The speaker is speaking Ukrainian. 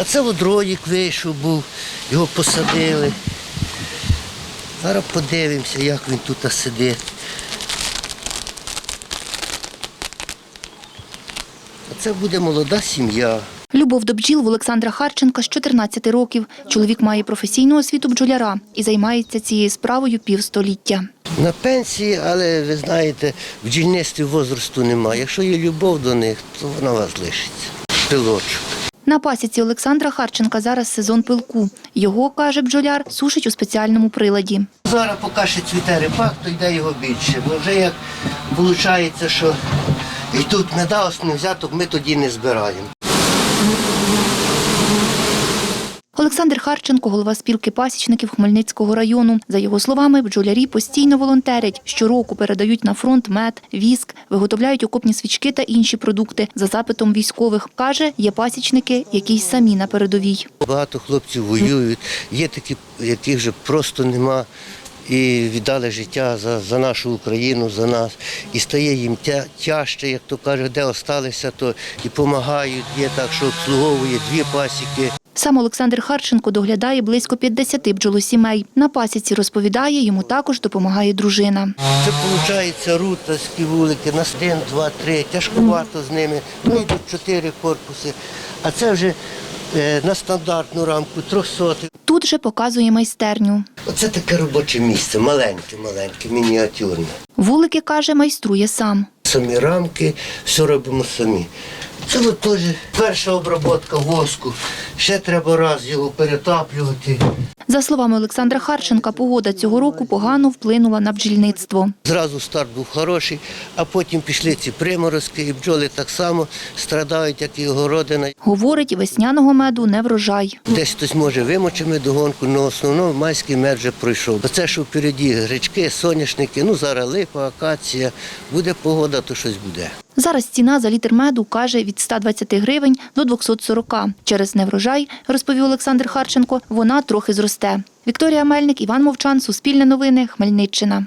А це от вийшов був, його посадили. Зараз подивимося, як він тут сидить. А це буде молода сім'я. Любов до бджіл в Олександра Харченка з 14 років. Чоловік має професійну освіту бджоляра і займається цією справою півстоліття. На пенсії, але ви знаєте, в бджільництві возрасту немає. Якщо є любов до них, то вона вас лишиться. Пилочок. На пасіці Олександра Харченка зараз сезон пилку. Його, каже бджоляр, сушить у спеціальному приладі. Зараз поки ще цвіте репак, то йде його більше. Бо вже як виходить, що і тут не да, взяток ми тоді не збираємо. Олександр Харченко, голова спілки пасічників Хмельницького району. За його словами, бджолярі постійно волонтерять. Щороку передають на фронт мед, віск, виготовляють окопні свічки та інші продукти за запитом військових. Каже, є пасічники, які й самі на передовій. Багато хлопців воюють, є такі, яких вже просто нема. І віддали життя за, за нашу Україну, за нас. І стає їм тя, тяжче, як то кажуть, де осталися, то і допомагають. Є так, що обслуговує дві пасіки. Сам Олександр Харченко доглядає близько 50 бджолосімей. На пасіці розповідає, йому також допомагає дружина. Це виходить рутовські вулики, на один, два, три, тяжкувато з ними. Ну, йдуть чотири корпуси. А це вже е, на стандартну рамку, трьохсоти. Тут же показує майстерню. Оце таке робоче місце, маленьке, маленьке, мініатюрне. Вулики, каже, майструє сам. Самі рамки, все робимо самі. Це теж перша обробка воску. Ще треба раз його перетаплювати. За словами Олександра Харченка, погода цього року погано вплинула на бджільництво. Зразу старт був хороший, а потім пішли ці приморозки, і бджоли так само страдають, як і городина. Говорить, весняного меду не врожай. Десь хтось може вимочимо догонку, але основному майський мед вже пройшов. Оце, що впереді гречки, соняшники, ну зараз липа, акація. Буде погода, то щось буде. Зараз ціна за літр меду, каже, від 120 гривень до 240. Через неврожай, розповів Олександр Харченко, вона трохи зросте. Вікторія Мельник, Іван Мовчан, Суспільне новини, Хмельниччина.